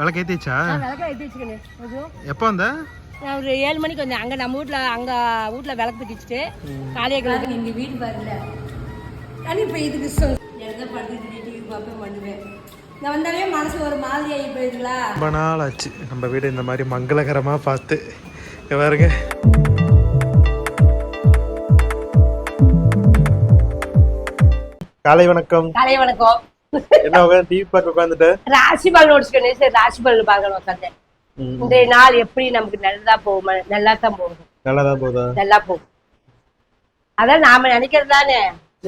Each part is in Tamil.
விளக்கு ஏத்திச்சா விளக்க ஏற்றி எப்போ வந்த? நான் ஒரு ஏழு மணிக்கு வந்தேன். அங்கே நம்ம வீட்டில் அங்கே வீட்டில் விளக்கு பற்றி வச்சுட்டு காலையே கிளம்பி நீங்கள் வீடு வரல. ஆனால் இப்போ இதுக்கு சொல் எனக்கு படுத்து டிவி பார்ப்பேன் பண்ணுவேன். நான் வந்தாலே மனசு ஒரு மாதிரி ஆகி போயிருங்களா ரொம்ப நாள் ஆச்சு. நம்ம வீடு இந்த மாதிரி மங்களகரமா பார்த்து. இங்க பாருங்க. காலை வணக்கம். காலை வணக்கம். என்ன டிவி பார்க்க உட்காந்துட்ட ராசி பலன் நோட்ஸ்க்கு சரி ராசி பலன் பார்க்கணும் உட்காந்தேன் இன்றைய நாள் எப்படி நமக்கு நல்லதா போகுமா? நல்லா தான் போகும் நல்லாதான் போதா நல்லா போகும் அதான் நாம நினைக்கிறது தானே.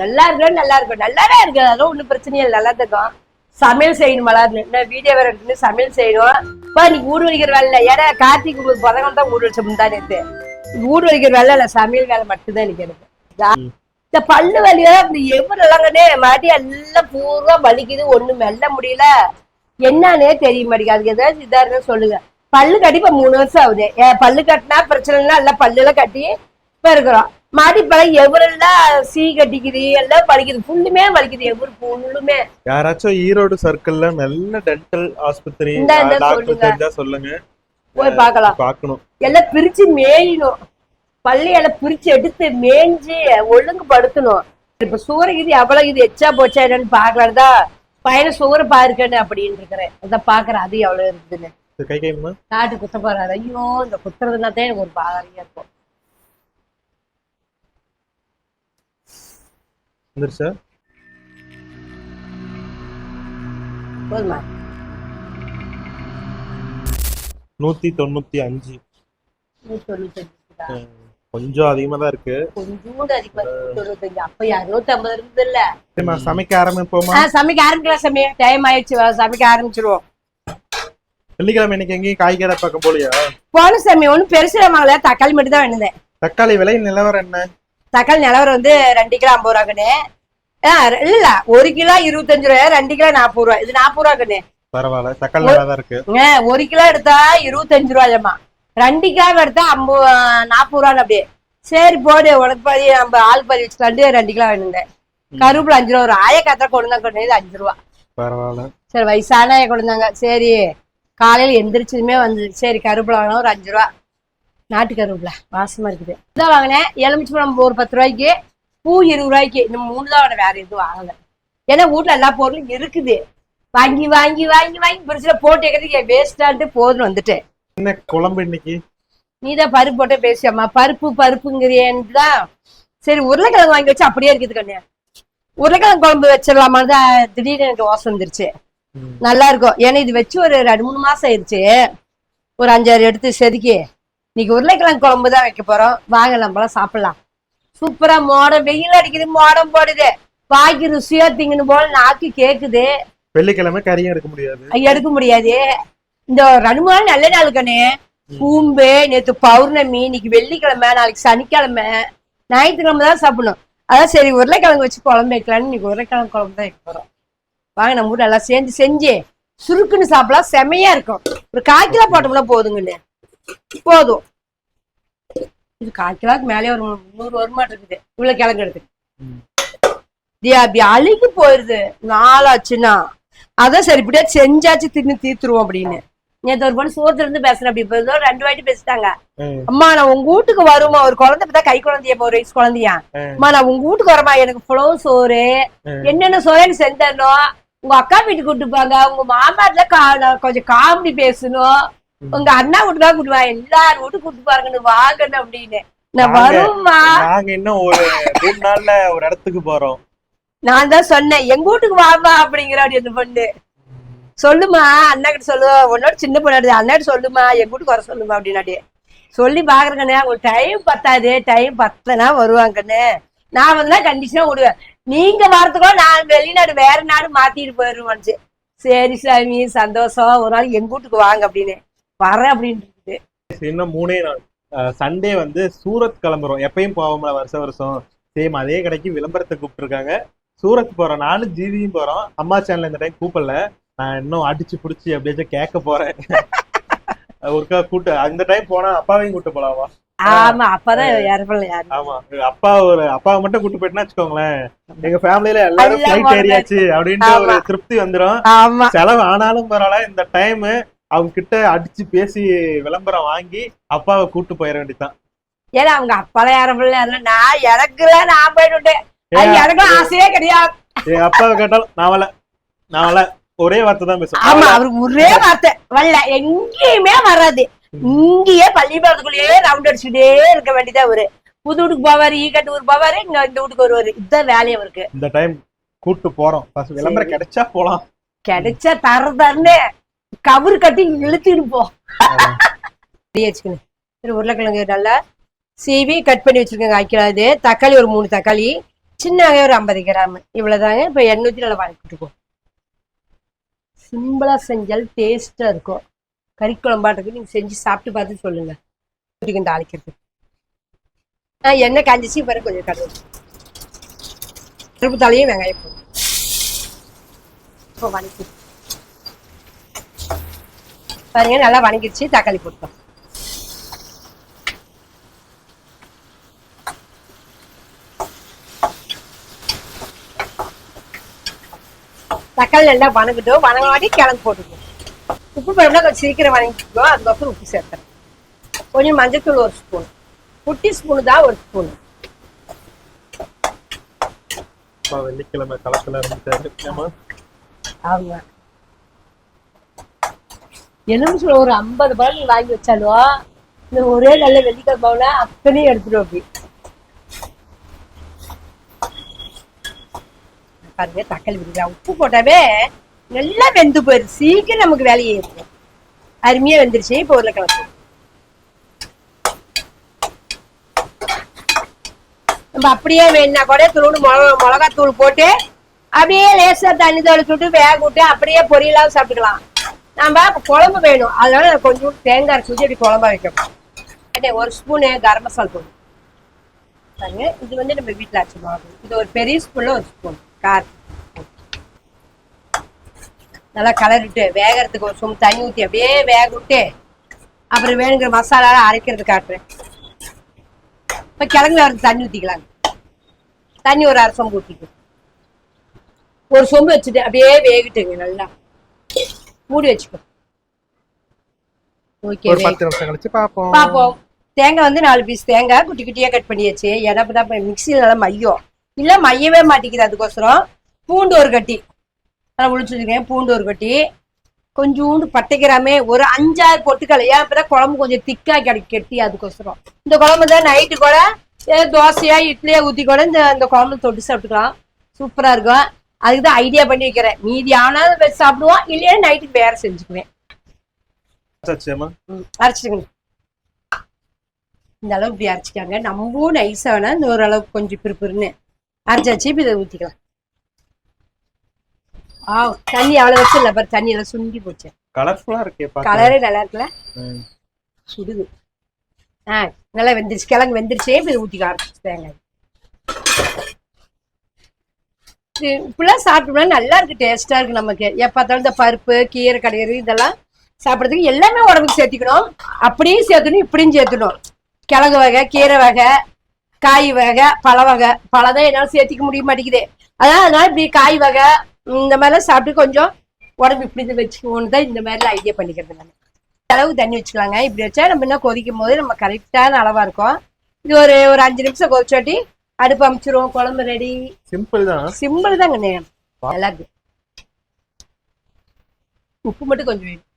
நல்லா இருக்கணும் நல்லா இருக்கும் நல்லாவே இருக்கு. அதெல்லாம் ஒண்ணும் பிரச்சனையே இல்லை. நல்லா தான் இருக்கும். சமையல் செய்யணும் மலர்னு நான் வீடியோ வேற எடுத்துன்னு சமையல் செய்யணும். இப்போ நீ ஊடு வலிக்கிற வேலை இல்லை. ஏன்னா கார்த்திக் உங்களுக்கு பதங்கள் தான் ஊடு வச்ச முந்தா நேத்து. ஊடு வலிக்கிற வேலை இல்லை. சமையல் வேலை மட்டும்தான் எனக்கு. எனக்கு இந்த பல்லு வலியா இந்த எவ்வளோங்கன்னே மாட்டி எல்லாம் பூர்வா வலிக்குது ஒண்ணும் மெல்ல முடியல. என்னன்னே தெரிய மாட்டேங்குது. அதுக்கு ஏதாச்சும் இதா இருந்தா சொல்லுங்க. பல்லு கட்டி இப்ப மூணு வருஷம் ஆகுது. பல்லு கட்டினா பிரச்சனைனா எல்லாம் பல்லுல கட்டி இப்ப இருக்கிறோம். மாடி பழம் எவரெல்லாம் சீ கட்டிக்குது. எல்லாம் வலிக்குது. ஃபுல்லுமே வலிக்குது. எவ்வளவு ஃபுல்லுமே யாராச்சும் ஈரோடு சர்க்கிள்ல நல்ல டென்டல் ஆஸ்பத்திரி டாக்டர் சொல்லுங்க. தெரிஞ்சா சொல்லுங்க. போய் பார்க்கலாம். பார்க்கணும். எல்லாம் பிரிச்சு மேயணும். பள்ளி எல்லாம் பிரிச்சு எடுத்து மேய்ஞ்சு ஒழுங்கு படுத்தணும் இப்ப சூறகிது எவ்வளவு இது எச்சா போச்சா என்னன்னு பாக்கலான்னு தான் பையனை சூற பாருக்கன்னு அப்படின்னு இருக்கிறேன். அதான் பாக்குறேன் அது எவ்வளவு இருக்குதுன்னு. இது காட்டு குத்த போறாரு. ஐயோ இந்த குத்துறதுனா தான் எனக்கு ஒரு பாதனையா இருக்கும். போதுமா? நூத்தி தொண்ணூத்தி அஞ்சு. நூத்தி தொண்ணூத்தி அஞ்சுதா? கொஞ்சம் அதிகமா தான் இருக்கு. கொஞ்சூண்டு அதிகமா தொண்ணூத்தஞ்சு அப்ப இருநூத்தி ஐம்பது இருந்தது இல்ல சரிம்மா, சமைக்க ஆரம்பிப்போமா? சமைக்க ஆரம்பிக்கலாம் சமைய டைம் ஆயிடுச்சு சமைக்க ஆரம்பிச்சிருவோம். வெள்ளிக்கிழமை இன்னைக்கு எங்கேயும் காய்கறி பார்க்க போலியா போன சமயம் ஒன்றும் பெருசு வாங்கல. தக்காளி மட்டும் தான் வேணுந்தேன் தக்காளி விலை நிலவரம் என்ன? தக்காளி நிலவரம் வந்து ரெண்டு கிலோ ஐம்பது ரூபா கண்ணு. இல்ல ஒரு கிலோ இருபத்தஞ்சு ரூபா ரெண்டு கிலோ நாற்பது ரூபா இது நாற்பது ரூபா கண்ணு. பரவாயில்ல. தக்காளி நல்லா தான் இருக்கு ஒரு கிலோ எடுத்தா இருபத்தஞ்சு ரூபாயம்மா ரெண்டு கிலோ எடுத்தா ஐம்பது நாற்பது ரூபான்னு அப்படியே. சரி போடு. உனக்கு பாதி நம்ம ஆள் பாதி வச்சுக்கலான்ட்டு ரெண்டு கிலோ வேணுங்க கருவேப்பிலை அஞ்சு ரூபா ஒரு ஆயக்காத்திர கொண்டு தான் கொண்டு அஞ்சு ரூபா பரவாயில்ல. சரி வயசான ஆயா கொண்டு வந்தாங்க சரி காலையில எந்திரிச்சதுமே வந்து சரி கருவேப்பிலை வாங்கினா ஒரு அஞ்சு ரூபா நாட்டு கருவேப்பிலை. வாசமா இருக்குது. இதான் வாங்கினேன். எலுமிச்சு பழம் ஒரு பத்து ரூபாய்க்கு பூ இருபது ரூபாய்க்கு இந்த மூணு தான் வேற எதுவும் வாங்கல. ஏன்னா வீட்டுல எல்லா பொருளும் இருக்குது. வாங்கி வாங்கி வாங்கி வாங்கி. பெருசுல போட்டு வைக்கிறதுக்கு வேஸ்டான்ட்டு போதுன்னு வந்துட்டேன். என்ன குழம்பு இன்னைக்கு? நீதான் பருப்பு போட்டே பேசியம்மா பருப்பு பருப்புங்கிறியேன்னு சரி உருளைக்கிழங்கு வாங்கி வச்சு அப்படியே இருக்குது கண்ணு. உருளைக்கிழங்கு குழம்பு வச்சிடலாமா? தான் திடீர்னு எனக்கு வாசம் வந்துருச்சு. நல்லா இருக்கும் ஏன்னா இது வச்சு ஒரு ரெண்டு மூணு மாசம் ஆயிடுச்சு ஒரு அஞ்சாறு எடுத்து செதுக்கி. இன்னைக்கு உருளைக்கிழங்கு குழம்பு தான் வைக்க போறோம். வாங்க நம்மளாம் சாப்பிடலாம். சூப்பரா மோடம் வெயில் அடிக்குது மோடம் போடுது. வாய்க்கு ருசியா திங்கணும் போல நாக்கு கேக்குது. வெள்ளிக்கிழமை கறியும் எடுக்க முடியாது. ஐயா, எடுக்க முடியாது. இந்த நாள் நல்ல நாள் கண்ணு. பூம்பு நேத்து பௌர்ணமி இன்னைக்கு வெள்ளிக்கிழமை நாளைக்கு சனிக்கிழமை. ஞாயிற்றுக்கிழமை தான் சாப்பிடணும். அதான் சரி உருளைக்கிழங்கு வச்சு குழம்பு வைக்கலாம்னு இன்னைக்கு உருளைக்கிழங்கு குழம்பு தான் வைக்க போறோம். வாங்க நம்ம எல்லாம் சேர்ந்து செஞ்சு சுருக்குன்னு சாப்பிடலாம் செமையா இருக்கும். ஒரு கால் கிலோ போட்டோம்னா போதுங்கண்ணு. போதும். இது கால் கிலோக்கு மேலே ஒரு முந்நூறு வருமாட்டம் இருக்குது இவ்வளவு கிழங்கு எடுத்து அப்படி அழுகி போயிருது. நாளாச்சுன்னா. அதான் சரி இப்படியே செஞ்சாச்சு தின்னு தீர்த்துருவோம் அப்படின்னு. நேத்து ஒரு பொண்ணு சோத்துல இருந்து பேசுறேன் அப்படி இப்போ ரெண்டு வாட்டி பேசிட்டாங்க. அம்மா நான் உங்க வீட்டுக்கு வருமா? ஒரு குழந்தை பார்த்தா கை குழந்தைய ஒரு வயசு குழந்தையா. அம்மா நான் உங்க வீட்டுக்கு வரமா எனக்கு புலவு சோறு. என்னென்ன சோறு எனக்கு உங்க அக்கா வீட்டுக்கு கூட்டு போங்க. உங்க மாமாட்ல கொஞ்சம் காமெடி பேசணும். உங்க அண்ணா வீட்டுக்காக கூட்டு வா. எல்லாரும் வீட்டுக்கு கூட்டு பாருங்கன்னு வாங்கன்னு அப்படின்னு. நான். வரும்மா. நாங்க இன்னும் ஒரு மூணு நாள்ல ஒரு இடத்துக்கு போறோம். நான் தான் சொன்னேன் எங்க வீட்டுக்கு வாமா அப்படிங்கிறாடி அந்த பொண்ணு. சொல்லுமா அண்ணா கிட்ட சொல்லுவா உன்னோட சின்ன பொண்ணு அண்ணாட்ட சொல்லுமா எங்க வீட்டுக்கு வர சொல்லுமா அப்படின்னாடி சொல்லி பாக்குறேங்கண்ணே ஒரு டைம் பத்தாது. டைம் பத்தனா வருவாங்கண்ணே. நான் வந்து கண்டிஷனா விடுவேன் நீங்க வரதுக்குள்ள நான் வெளிநாடு வேற நாடு மாத்திட்டு போயிருவேன் சரி சாமி சந்தோஷம். ஒரு நாள் எங்க வீட்டுக்கு வாங்க அப்படின்னு. வரேன் அப்படின்னு இன்னும் மூணே நாள். சண்டே வந்து சூரத் கிளம்புறோம். எப்பயும் போவோம்ல வருஷம் வருஷம். சேம் அதே கடைக்கு விளம்பரத்தை கூப்பிட்டுருக்காங்க. சூரத் போறோம். நானும் ஜீவியும் போறோம். அம்மா சேனல் இந்த டைம் கூப்பிடல. நான் இன்னும் அடிச்சு புடிச்சு அப்படியாச்சும் கேட்க போறேன். ஒருக்கா கூட்டு அந்த டைம் போனா அப்பாவையும் கூட்டு போலாமா? ஆமா அப்பதான் யாரு ஆமா அப்பா ஒரு அப்பாவை மட்டும் கூட்டு போயிட்டுனா வச்சுக்கோங்களேன். எங்க ஃபேமிலில எல்லாரும் ஃபிளைட். ஏறியாச்சு அப்படின்ட்டு ஒரு. திருப்தி வந்துரும். ஆமா. செலவு ஆனாலும் பரவாயில்ல இந்த டைம் அவங்க கிட்ட அடிச்சு பேசி விளம்பரம் வாங்கி அப்பாவை கூட்டு போயிட வேண்டியதுதான். ஏன்னா அவங்க அப்பால யாரும் பிள்ளை. நான் எனக்குல நான் போயிட்டு அது எனக்கும் ஆசையே கிடையாது. என் அப்பாவை கேட்டாலும் நான் வரல நான் வரல. ஒரே வார்த்தை தான் பேசுவேன் ஆமா அவருக்கு ஒரே வார்த்தை. வரல எங்கேயுமே வராது. இங்கேயே பள்ளிப்பாளத்துக்குள்ளேயே ரவுண்ட் அடிச்சுட்டே இருக்க வேண்டியதா அவரு புது வீட்டுக்கு போவாரு ஈகட்டு ஊர் போவாரு இங்க இந்த வீட்டுக்கு வருவாரு. இதுதான் வேலையை அவருக்கு. இந்த டைம் கூட்டு போறோம். விளம்பரம் கிடைச்சா போலாம். கிடைச்சா தர தரன்னு கவுரு கட்டி இழுத்துட்டு போ. சரி உருளைக்கிழங்கு நல்லா சீவி கட் பண்ணி வச்சிருக்கேங்க ஆக்கிடாது தக்காளி ஒரு மூணு தக்காளி. சின்ன வெங்காயம் ஒரு ஐம்பது கிராம். இவ்வளவுதாங்க. இப்போ எண்ணூத்தி நல்லா வதக்கிட்டுருக்கோம் சிம்பிளாக செஞ்சால் டேஸ்ட்டாக இருக்கும். கறி குழம்பாட்டுக்கு நீங்கள் செஞ்சு சாப்பிட்டு பார்த்து சொல்லுங்க. ஊத்திக்கும் தாளிக்கிறது ஆ எண்ணெய் காஞ்சிச்சு பிறகு கொஞ்சம் கடுகு கருப்பு தாலையும் வெங்காயம் போடும் இப்போ வணக்கம் பாருங்க நல்லா வணங்கிடுச்சு. தக்காளி போட்டோம் தக்காளி நல்லா வணங்கட்டும் வணங்காட்டி கிழங்கு போட்டுக்கணும் உப்பு பழம்னா கொஞ்சம் சீக்கிரம் வணங்கிக்கோ அதுக்கப்புறம் உப்பு சேர்த்துறேன். கொஞ்சம் மஞ்சத்தூள் ஒரு ஸ்பூன் குட்டி ஸ்பூனு தான் ஒரு ஸ்பூன் வெள்ளிக்கிழமை களத்துல இருந்துட்டாரு. ஏம்மா? அவங்க என்ன சொல்ல ஒரு ஐம்பது பழம் வாங்கி வச்சாலும் இந்த ஒரே நல்ல வெள்ளிக்கிழமை அத்தனையும் எடுத்துடும் அப்படி. பாருங்க தக்காளி விடுக்கலாம் உப்பு போட்டாவே நல்லா வெந்து போயிரு. சீக்கிரம் நமக்கு வேலையே இருக்கும் அருமையா வெந்துருச்சு. இப்போ உருளைக்கிழங்கு. நம்ம அப்படியே வேணா கூட தூள் மிளகா மிளகாத்தூள் போட்டு அப்படியே லேசா தண்ணி தெளிச்சு விட்டு வேக விட்டு அப்படியே பொரியலாவும் சாப்பிட்டுக்கலாம். நம்ம குழம்பு வேணும். அதனால நான் கொஞ்சம் தேங்காய் அரைச்சி அப்படி குழம்பா வைக்கணும். ஒரு ஸ்பூனு கரம் மசாலா தூள். பாருங்க இது வந்து நம்ம வீட்டில் அரைச்சி மாவு. இது ஒரு பெரிய ஸ்பூன்ல ஒரு ஸ்பூன். கார். நல்லா கலரிட்டு வேகறதுக்கு ஒரு சும் தண்ணி ஊற்றி அப்படியே வேக விட்டு அப்புறம் வேணுங்கிற மசாலா அரைக்கிறது காட்டுறேன். இப்போ கிழங்குல வரது தண்ணி ஊற்றிக்கலாம் தண்ணி ஒரு அரை சொம்பு ஊற்றிக்கும் ஒரு சொம்பு வச்சுட்டு அப்படியே வேகட்டுங்க நல்லா. மூடி வச்சுக்கோ. ஓகே பாப்போம். தேங்காய் வந்து நாலு பீஸ் தேங்காய் குட்டி குட்டியா கட் பண்ணியாச்சு. ஏன்னா இப்பதான் மிக்சியில் நல்லா மையம். இல்ல மையவே மாட்டேங்குது அதுக்கோசரம் பூண்டு ஒரு கட்டி. நல்லா உளிச்சு வச்சுருக்கேன். பூண்டு ஒரு கட்டி. கொஞ்சோண்டு பட்டைக்கிறாமே ஒரு அஞ்சாறு பொட்டுக்கலை ஏன் இப்பதான் குழம்பு கொஞ்சம் திக்கா கிடை கெட்டி அதுக்கோசரம். இந்த குழம்பு தான் நைட்டு கூட தோசையா இட்லியா ஊத்தி கூட இந்த இந்த குழம்பு தொட்டு சாப்பிட்டுக்கலாம். சூப்பரா இருக்கும். அதுக்கு தான் ஐடியா பண்ணி வைக்கிறேன். மீதி ஆனாலும் வச்சு சாப்பிடுவோம். இல்லையா நைட்டுக்கு வேற செஞ்சுக்குவேன். அரைச்சிடுங்க. இந்த அளவு இப்படி அரைச்சிக்காங்க. நம்ம நைஸா வேணா இந்த ஒரு அளவுக்கு கொஞ்சம் பிறுபிறுன்னு அரைச்சாச்சு இப்போ இதை ஊற்றிக்கலாம் ஆ தண்ணி அவ்வளோ வச்சு இல்லை பாரு தண்ணி எல்லாம் சுண்டி போச்சு. கலர்ஃபுல்லா இருக்கே கலரே நல்லா இருக்குல்ல. சுடுது. ஆ நல்லா வெந்துருச்சு. கிழங்கு வெந்துருச்சே. இதை ஊற்றிக்க ஆரம்பிச்சு தேங்காய். இப்படிலாம் சாப்பிட்டோம்னா நல்லா இருக்கு டேஸ்டா இருக்கு நமக்கு. எப்ப பார்த்தாலும் இந்த பருப்பு கீரை கடையிறது இதெல்லாம் சாப்பிட்றதுக்கு எல்லாமே உடம்புக்கு சேர்த்துக்கணும். அப்படியும் சேர்த்தணும் இப்படியும் சேர்த்தணும் கிழங்கு வகை கீரை வகை காய் வகை பழ வகை பழம் என்னால் சேர்த்திக்க முடிய மாட்டேங்குது. அதான் அதனால இப்படி காய் வகை இந்த மாதிரிலாம் சாப்பிட்டு கொஞ்சம் உடம்பு இப்படி வச்சுக்கோன்னு தான் இந்த மாதிரிலாம் ஐடியா பண்ணிக்கிறது நான். அளவு தண்ணி வச்சுக்கலாங்க. இப்படி வச்சா நம்ம இன்னும் கொதிக்கும் போது நம்ம கரெக்டான அளவா இருக்கும். இது ஒரு ஒரு அஞ்சு நிமிஷம் கொதிச்சாட்டி அடுப்பு அமைச்சிருவோம் குழம்பு ரெடி சிம்பிள் தான். சிம்பிள் தாங்க நல்லா இருக்கு. உப்பு மட்டும் கொஞ்சம் வேணும்.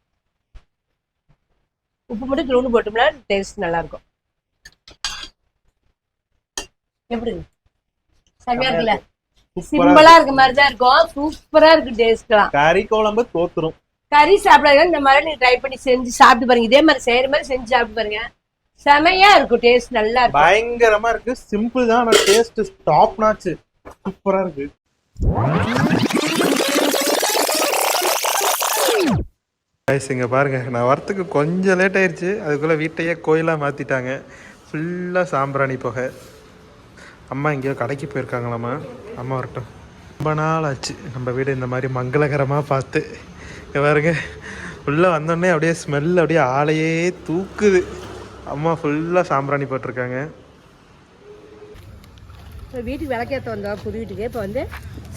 உப்பு மட்டும் தூண்டு போட்டோம்னா டேஸ்ட் நல்லா இருக்கும். எப்படி? செம்மையா இருக்குல்ல? சிம்பிளா இருக்க. மாதிரி தான் இருக்கும். சூப்பரா இருக்கு டேஸ்ட்லாம். கறி குழம்பு தோத்துரும் கறி சாப்பிடாத இந்த மாதிரி நீங்க ட்ரை பண்ணி செஞ்சு சாப்பிட்டு பாருங்க. இதே மாதிரி செய்யற மாதிரி செஞ்சு சாப்பிட்டு பாருங்க. செமையா இருக்கும். டேஸ்ட் நல்லா இருக்கும். பயங்கரமா இருக்கு. சிம்பிள் தான் ஆனா டேஸ்ட் டாப் நாச்சு சூப்பரா இருக்கு. கைஸ் இங்க பாருங்க. நான் வரத்துக்கு கொஞ்சம் லேட் ஆயிருச்சு. அதுக்குள்ள வீட்டையே கோயிலா மாத்திட்டாங்க. ஃபுல்லா சாம்பிராணி புகை. அம்மா எங்கேயோ கடைக்கு போயிருக்காங்களாம்மா. அம்மா வரட்டும். ரொம்ப நாள் ஆச்சு நம்ம வீடு இந்த மாதிரி மங்களகரமாக பார்த்து. பாருங்க உள்ளே வந்தோடனே அப்படியே ஸ்மெல் அப்படியே ஆளையே தூக்குது. அம்மா ஃபுல்லாக சாம்பிராணி போட்டிருக்காங்க. வீட்டுக்கு விளக்கேற்ற வந்தோம் புது வீட்டுக்கு. இப்போ வந்து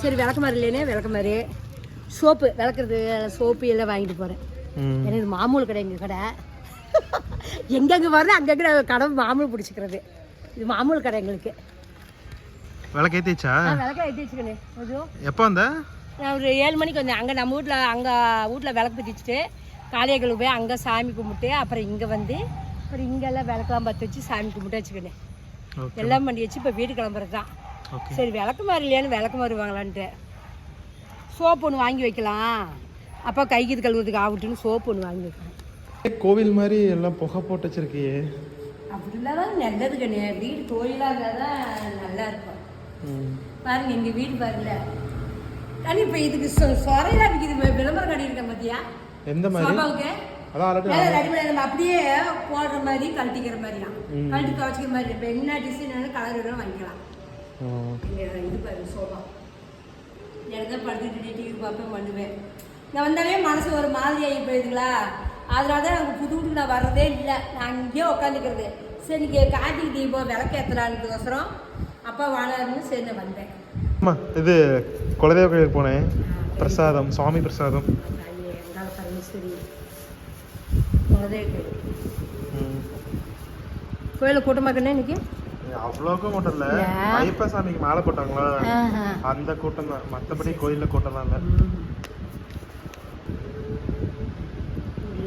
சரி விளக்கு மாதிரி இல்லைனே விளக்கு மாதிரி. சோப்பு விளக்குறது சோப்பு எல்லாம் வாங்கிட்டு போகிறேன். எனக்கு இது மாமூல் கடை எங்கள் கடை. எங்கெங்கே வருது அங்கங்கே கடை மாமூல் பிடிச்சிக்கிறது. இது மாமூல் கடை எங்களுக்கு. விளக்கு ஏத்திச்சா நான் விளக்க ஏற்றி வச்சுக்கணே கொஞ்சம் எப்போ வந்த? நான் ஒரு ஏழு மணிக்கு வந்தேன். அங்கே நம்ம வீட்டில் அங்கே வீட்டில் விளக்கு பற்றி வச்சுட்டு காளியர்களுக்கு போய் அங்கே சாமி கும்பிட்டு அப்புறம் இங்கே வந்து அப்புறம் இங்கெல்லாம் விளக்கெல்லாம் பற்ற வச்சு சாமி கும்பிட்டு வச்சுக்கினேன் ஓகே. எல்லாம் பண்ணி வச்சு இப்போ வீடு கிளம்புறது தான் ஓகே. சரி விளக்கு மாதிரி இல்லையான்னு விளக்கு மாதிரி வாங்கலான்ட்டு சோப்பு ஒன்று வாங்கி வைக்கலாம். அப்போ கைக்கு கழுவுறதுக்கு ஆகட்டுன்னு சோப்பு ஒன்று வாங்கி வைக்கலாம். கோவில் மாதிரி எல்லாம் புகை போட்டு வச்சிருக்கியே. அப்படிலாம் தான் நல்லது கிடையாது வீடு கோயிலாக இருந்தால் தான் நல்லா இருக்கும். பாருங்க எங்கள் வீடு பாருங்க. ஆனால் இப்போ இதுக்கு சொரையெல்லாம் விற்கிது விளம்பரம் கட்டியிருக்கேன் பார்த்தியா எந்த மாதிரி? நம்ம அப்படியே போடுற மாதிரி கழட்டிக்கிற மாதிரியா கழட்டி துவச்சிக்கிற மாதிரி இப்போ என்ன டிசைன் வேணும் கலர் வேணும் வாங்கிக்கலாம். இது பாருங்க சோபா எனக்கு படுத்துட்டு டிவி பார்ப்பேன் பண்ணுவேன். நான் வந்தாலே மனசு ஒரு மாதிரி ஆகி போயிடுங்களா அதனால தான் எனக்கு புது வீட்டுக்கு நான் வர்றதே இல்லை. நான் இங்கேயே உட்காந்துக்கிறது. சரி இங்கே கார்த்திகை தீபம் விளக்கேற்றலான்றதுக்கோசரம் அப்பா வாழாருன்னு சரி நான் வந்தேன். அம்மா இது குலதெய்வ கோயில் போனேன். பிரசாதம் சுவாமி பிரசாதம். பரமேஸ்வரி குலதெய்வ கோயில். கோயிலில் கூட்டமாக இருக்குண்ணே இன்னைக்கு? அவ்வளோக்கும் கூட்டம் இல்ல. ஐயப்ப சாமிக்கு மாலை போட்டாங்களா. அந்த கூட்டம் தான். மற்றபடி கோயில்ல கூட்டம் தான் இல்லை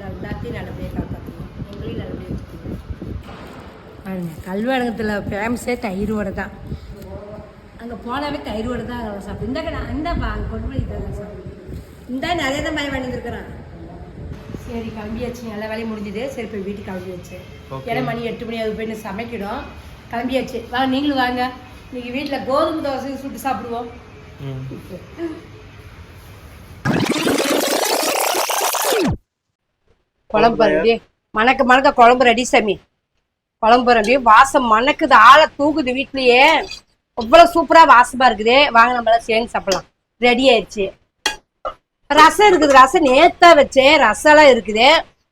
எல்லாத்தையும் நல்லபடியாக காப்பாற்றணும் எங்களையும் நல்லபடியாக பாருங்க கல்வழகத்தில் ஃபேமஸே தயிர் வடை தான். அங்கே போனாவே தயிர் வடை தான் சாப்பிடும் இந்த கடை அந்த அங்கே கொண்டு போய் சாப்பிடும் இந்த நிறைய தான் பயம் பண்ணியிருக்கிறான் சரி கிளம்பியாச்சு எல்லா வேலையும் முடிஞ்சுது. சரி போய் வீட்டுக்கு கிளம்பியாச்சு. ஏன்னா மணி எட்டு மணி அது போய் சமைக்கணும். கிளம்பியாச்சு வாங்க நீங்களும் வாங்க. இன்னைக்கு வீட்டில் கோதுமை தோசை சுட்டு சாப்பிடுவோம். குழம்பு ரெடி மணக்க மணக்க குழம்பு ரெடி சாமி. குழம்பு வாசம் மணக்குது. ஆளை தூக்குது வீட்லயே. அவ்வளவு சூப்பரா வாசமா இருக்குது. வாங்க நம்ம எல்லாம் சேர்ந்து சாப்பிடலாம். ரெடி ஆயிடுச்சு. ரசம் இருக்குது. ரசம் நேத்தா வச்சேன் ரசம் எல்லாம் இருக்குது.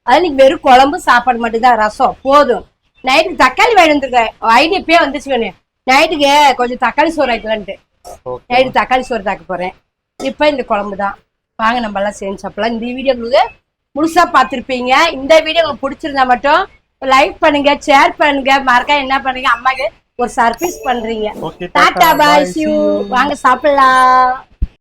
அது இன்னைக்கு வெறும் குழம்பு சாப்பாடு மட்டும்தான். ரசம். போதும். நைட்டுக்கு தக்காளி வாங்கி வந்துருக்கேன். ஐடியா இப்பயே வந்துச்சுக்கண்ணே நைட்டுக்கு கொஞ்சம் தக்காளி சோறு வைக்கலான்ட்டு. நைட்டு தக்காளி சோறு தாக்க போறேன். இப்போ இந்த குழம்பு தான். வாங்க நம்ம எல்லாம் சேர்ந்து சாப்பிடலாம். இந்த வீடியோ உங்களுக்கு முழுசா பார்த்துருப்பீங்க. இந்த வீடியோ உங்களுக்கு பிடிச்சிருந்தா மட்டும் லைக் பண்ணுங்க ஷேர் பண்ணுங்க. மறக்காம என்ன பண்ணுங்க? அம்மாக்கு ஒரு சர்ப்ரைஸ் பண்றீங்க. ஓகே டாடா பாய் சியூ வாங்க சாப்பிடலாம்.